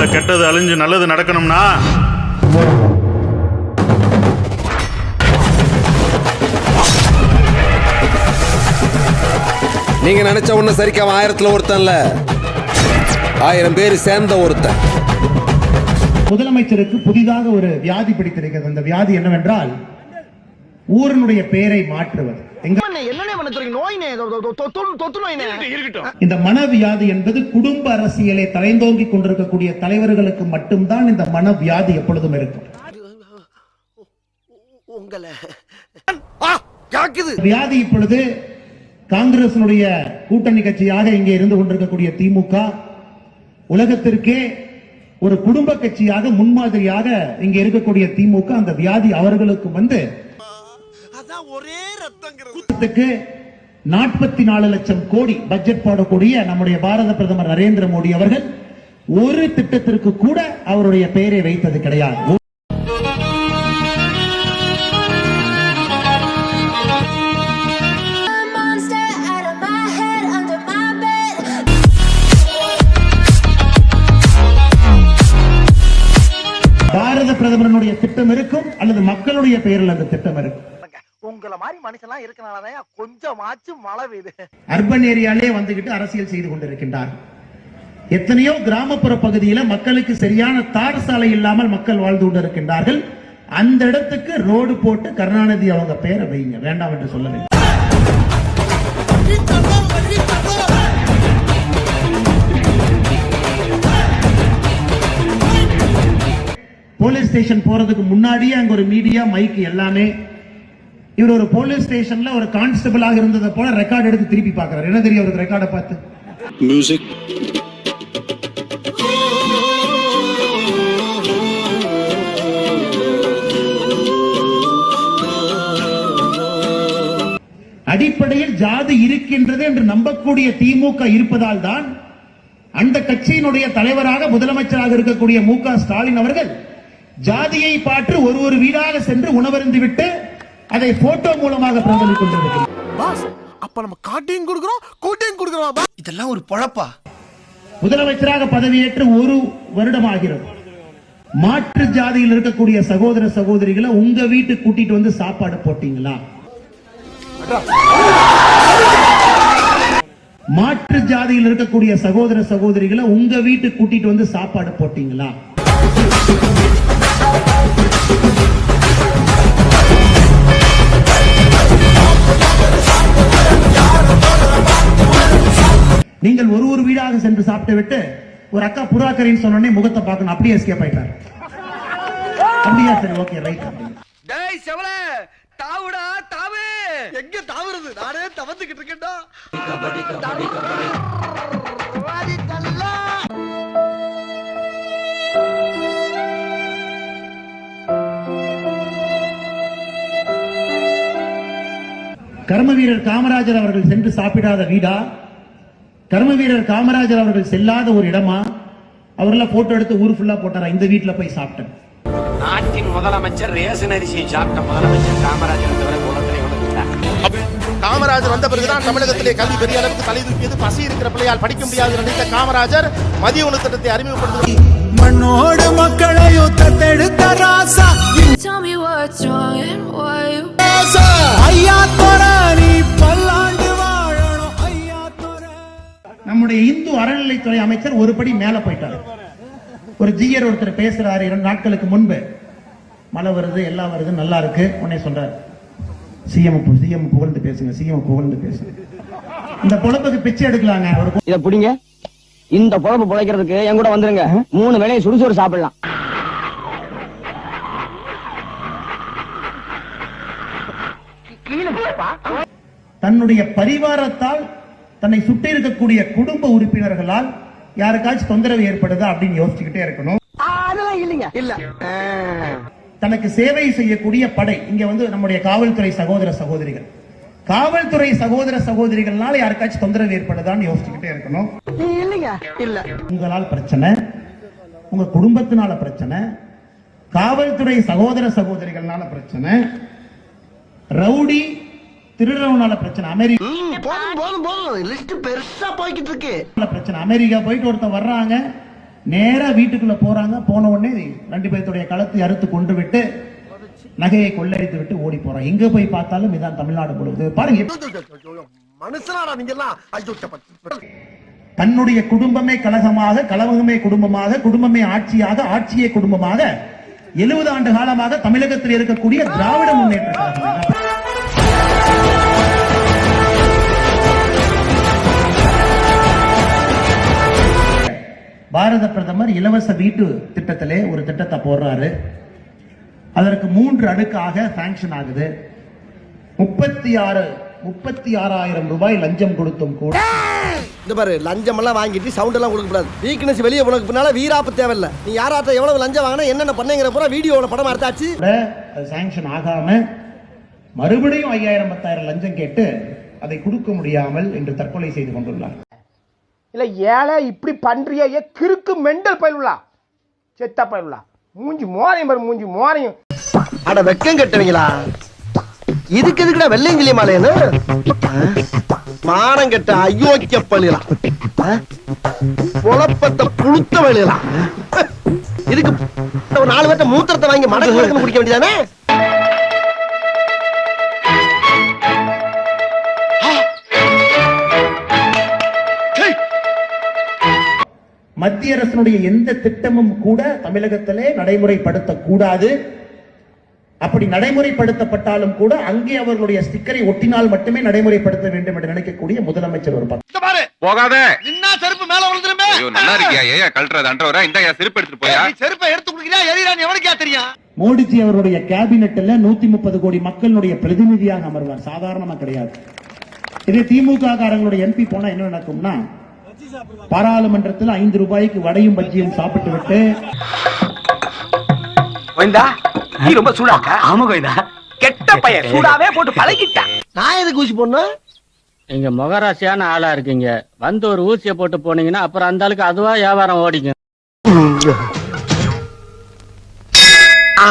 உலகத்துல கெட்டது அழிஞ்சு நல்லது நடக்கணும்னா? நீங்க நினைச்ச ஒண்ணு சரிக்காம ஆயிரத்துல ஒருத்தன்ல. ஆயிரம் பேர் சேர்ந்த ஒருத்தன். முதலமைச்சருக்கு புதிதாக ஒரு வியாதி பிடித்திருக்கிறது. அந்த வியாதி என்னவென்றால் ஊரினுடைய பெயரை மாற்றுவது. இந்த மனவியாதி என்பது குடும்ப அரசியலை தலைந்தோங்கி கொண்டிருக்கக்கூடிய தலைவர்களுக்கு மட்டும்தான் இந்த மனவியாதி எப்பொழுதும் இருக்கும். வியாதி இப்பொழுது காங்கிரசினுடைய கூட்டணி கட்சியாக இங்கே இருந்து கொண்டிருக்கக்கூடிய திமுக உலகத்திற்கே ஒரு குடும்ப கட்சியாக முன்மாதிரியாக இங்கே இருக்கக்கூடிய திமுக அந்த வியாதி அவர்களுக்கு வந்து குடும்பத்துக்கு நாற்பத்தி நாலு லட்சம் கோடி பட்ஜெட் போடக்கூடிய நம்முடைய பாரத பிரதமர் நரேந்திர மோடி அவர்கள் ஒரு திட்டத்திற்கு கூட அவருடைய பெயரை வைத்தது கிடையாது. பாரத பிரதமரனுடைய திட்டம் இருக்கும் அல்லது மக்களுடைய பெயரில் அந்த திட்டம் இருக்கும்? உங்களை மாதிரி மனுஷன்லாம் இருக்கனாலதான் கொஞ்சமாச்சும் மழை பெய்யுது. அர்பன் ஏரியாலே வந்துகிட்டு அரசியல் செய்து கொண்டிருக்கின்றார். எத்தனையோ கிராமப்புற பகுதியில மக்களுக்கு சரியான தார் சாலை இல்லாமல் மக்கள் வாழ்ந்து கொண்டிருக்கின்றார்கள். அந்த இடத்துக்கு ரோடு போட்டு கருணாநிதி அவங்க பெயரை வைங்க. வேண்டாம் என்று சொல்லவில்லை. போலீஸ் ஸ்டேஷன் போறதுக்கு முன்னாடியே அங்க ஒரு மீடியா மைக் எல்லாமே இவர் ஒரு போலீஸ் ஸ்டேஷன்ல ஒரு கான்ஸ்டபிளாக இருந்ததை போல ரெக்கார்ட் எடுத்து திருப்பி பார்க்கறாரு. என்ன தெரியும் அவருக்கு ரெக்கார்டை பார்த்து? அடிப்படையில் ஜாதி இருக்கின்றது என்று நம்பக்கூடிய திமுக இருப்பதால் தான் அந்த கட்சியினுடைய தலைவராக முதலமைச்சராக இருக்கக்கூடிய மு க ஸ்டாலின் அவர்கள் ஜாதியை பாற்று ஒரு ஒரு வீடாக சென்று உணவருந்து விட்டு அதை போட்டோ மூலமாக பிரபலிக் கொண்டிருக்கிறார் பாஸ் அப்ப நம்ம காட்டையும் கொடுக்குறோம் கூட்டையும் கொடுக்குறோம் இதெல்லாம் ஒரு பொழப்பா? முதலமைச்சராக பதவியேற்று ஒரு வருடம் ஆகிறது மாற்று ஜாதியில் இருக்கக்கூடிய சகோதர சகோதரிகளை உங்க வீட்டுக்கு கூட்டிட்டு வந்து சாப்பாடு போட்டீங்களா? மாற்று ஜாதியில் இருக்கக்கூடிய சகோதர சகோதரிகளை உங்க வீட்டுக்கு கூட்டிட்டு வந்து சாப்பாடு போட்டீங்களா? நீங்கள் ஒரு ஒரு வீடாக சென்று சாப்பிட்டு விட்டு ஒரு அக்கா புறாக்கரைன்னு சொன்ன உடனே முகத்தை பார்க்கணும். அப்படியே எஸ்கேப் ஆயிட்டார். அப்படியா சரி ஓகே ரைட் டேய் செவல தாவுடா தாவு. எங்க தாவுறது? நானே தவந்துகிட்டு இருக்கேன்டா. கர்ம வீரர் காமராஜர் அவர்கள் சென்று சாப்பிடாத வீடா? கர்ம வீரர் காமராஜர் அவர்கள் செல்லாத ஒரு இடமா அவரெல்லாம் போட்டோ எடுத்து ஊர் ஃபுல்லா போட்டாரா? இந்த வீட்டுல போய் சாப்பிட்டேன். நாட்டின் முதலமைச்சர் ரேஷன் அரிசியை சாப்பிட்ட முதலமைச்சர் காமராஜர் தவிர உலகத்திலே உலகத்தில் காமராஜர் வந்த பிறகுதான் தமிழகத்திலே கல்வி பெரிய அளவுக்கு தலை தூக்கியது. பசி இருக்கிற பிள்ளையால் படிக்க முடியாது நினைத்த காமராஜர் மதிய உணவு திட்டத்தை அறிமுகப்படுத்தி மண்ணோடு மக்களையும் தத்தெடுத்த ராசா. ஐயா நீ ஐயா தோர நம்முடைய இந்து அறநிலைத்துறை அமைச்சர் ஒரு படி மேல போயிட்டார். ஒரு ஜியர் ஒருத்தர் பேசுறாரு இரண்டு நாட்களுக்கு முன்பு. மழை வருது எல்லாம் வருது நல்லா இருக்கு உடனே சொல்றாரு. சிஎம் சிஎம் புகழ்ந்து பேசுங்க சிஎம் புகழ்ந்து பேசுங்க. இந்த பொழப்புக்கு பிச்சை எடுக்கலாங்க. ஒரு இத புடிங்க. இந்த பொழப்பு பிழைக்கிறதுக்கு என் கூட வந்துருங்க. மூணு வேளையும் சுடுசோறு சாப்பிடலாம். தன்னுடைய பரிவாரத்தால் தன்னை சுற்றி இருக்கக்கூடிய குடும்ப உறுப்பினர்களால் யாருக்காச்சும் தொந்தரவு ஏற்படுதா அப்படின்னு யோசிச்சுக்கிட்டே இருக்கணும். தனக்கு சேவை செய்யக்கூடிய படை. இங்க வந்து நம்முடைய காவல்துறை சகோதர சகோதரிகள். காவல்துறை சகோதர சகோதரிகள்னால யாருக்காச்சும் தொந்தரவு ஏற்படுதான்னு யோசிச்சுக்கிட்டே இருக்கணும். உங்களால் பிரச்சனை உங்க குடும்பத்தினால பிரச்சனை காவல்துறை சகோதர சகோதரிகள்னால பிரச்சனை ரவுடி திருடவனால பிரச்சனை. அமெரிக்கா ம், போதும் போதும் போதும். லிஸ்ட் பெருசா போய்கிட்டு இருக்கு பிரச்சனை. அமெரிக்கா போயிட்டு ஒருத்தன் வர்றாங்க. நேரா வீட்டுக்குள்ள போறாங்க. போன உடனே ரெண்டு பேர்த்துடைய களத்தை அறுத்து கொண்டு விட்டு நகையை கொள்ளையடித்து விட்டு ஓடி போறான். எங்க போய் பார்த்தாலும் இதான் தமிழ்நாடு முழுவது பாருங்க. மனுஷனாடா நீங்க எல்லாம் தன்னுடைய குடும்பமே கழகமாக கழகமே குடும்பமாக குடும்பமே ஆட்சியாக ஆட்சியே குடும்பமாக எழுபது ஆண்டு காலமாக தமிழகத்தில் இருக்கக்கூடிய திராவிட முன்னேற்ற பாரத பிரதமர் இலவச வீட்டு திட்டத்திலே ஒரு திட்டத்தை போடுறாரு. அதற்கு மூன்று அடுக்காக சாங்ஷன் ஆகுது. முப்பத்தி ஆறு முப்பத்தி ஆறாயிரம் ரூபாய் லஞ்சம் கொடுத்தும் கூட. இந்த பாரு லஞ்சம் எல்லாம் வாங்கிட்டு சவுண்ட் எல்லாம் கொடுக்க கூடாது. வீக்னஸ் வெளியே போனதுக்கு பின்னால வீராப்பு தேவையில்ல. நீ யாராட்ட எவ்வளவு லஞ்சம் வாங்கினா என்னென்ன பண்ணீங்கிற பூரா வீடியோல படம் எடுத்தாச்சு. அது சாங்ஷன் ஆகாம மறுபடியும் ஐயாயிரம் பத்தாயிரம் லஞ்சம் கேட்டு அதை கொடுக்க முடியாமல் இன்று தற்கொலை செய்து கொண்டுள்ளார். இல்ல ஏழை இப்படி பண்ணுறியே ஏ கிறுக்கு மெண்டல் பயிலுலா செத்த பயிலுலா மூஞ்சி மோரையும் பாரு மூஞ்சி மோரையும். அட வெக்கம் கட்டுவீங்களா? இதுக்கு எதுக்குடா வெள்ளையங்கிலி மாலையன்னு மானம் கெட்ட அயோக்கிய பழியலாம் குழப்பத்தை புழுத்த வழியலாம் இதுக்கு ஒரு நாலு பேர்த்த மூத்திரத்தை வாங்கி மடக்கு குடிக்க வேண்டியதானே? அரசினுடைய எந்த திட்டமும் கூட தமிழகத்திலே நடைமுறைப்படுத்த கூடாது அப்படி நடைமுறைப்படுத்தப்பட்டாலும் கூட அங்கே அவர்களுடைய ஸ்டிக்கரை ஒட்டினால் மட்டுமே நடைமுறைப்படுத்த வேண்டும் என்று நினைக்கக்கூடிய முதலமைச்சர் ஒரு போகாத. நின்னா செருப்பு மேல விழுந்துருமே. ஐயோ நல்லா இருக்கியா? ஏயா கழட்டுறது அன்றவரா இந்த செருப்பு எடுத்துட்டு போயா? நீ செருப்பை எடுத்து குடுக்கிறியா? எதிரான்னு எவனுக்கா தெரியும் மோடிஜி அவருடைய கேபினெட்ல நூத்தி முப்பது கோடி மக்களுடைய பிரதிநிதியாக அமர்வார். சாதாரணமா கிடையாது. இதே திமுக காரங்களுடைய எம்பி போனா என்ன நடக்கும்னா பாராளுமன்றத்தில் ஐந்து ரூபாய்க்கு வடையும் பஜ்ஜியும் சாப்பிட்டு விட்டு கோவிந்தா நீ ரொம்ப சூடாக்கா? ஆமா கோவிந்தா. கெட்ட பையன் சூடாவே போட்டு பழகிட்டான் நான் எதுக்கு ஊசி போடணும்? நீங்க முகராசியான ஆளா இருக்கீங்க. வந்து ஒரு ஊசியை போட்டு போனீங்கன்னா அப்புறம் அந்த ஆளுக்கு அதுவா வியாபாரம் ஓடிக்கும். ஆ.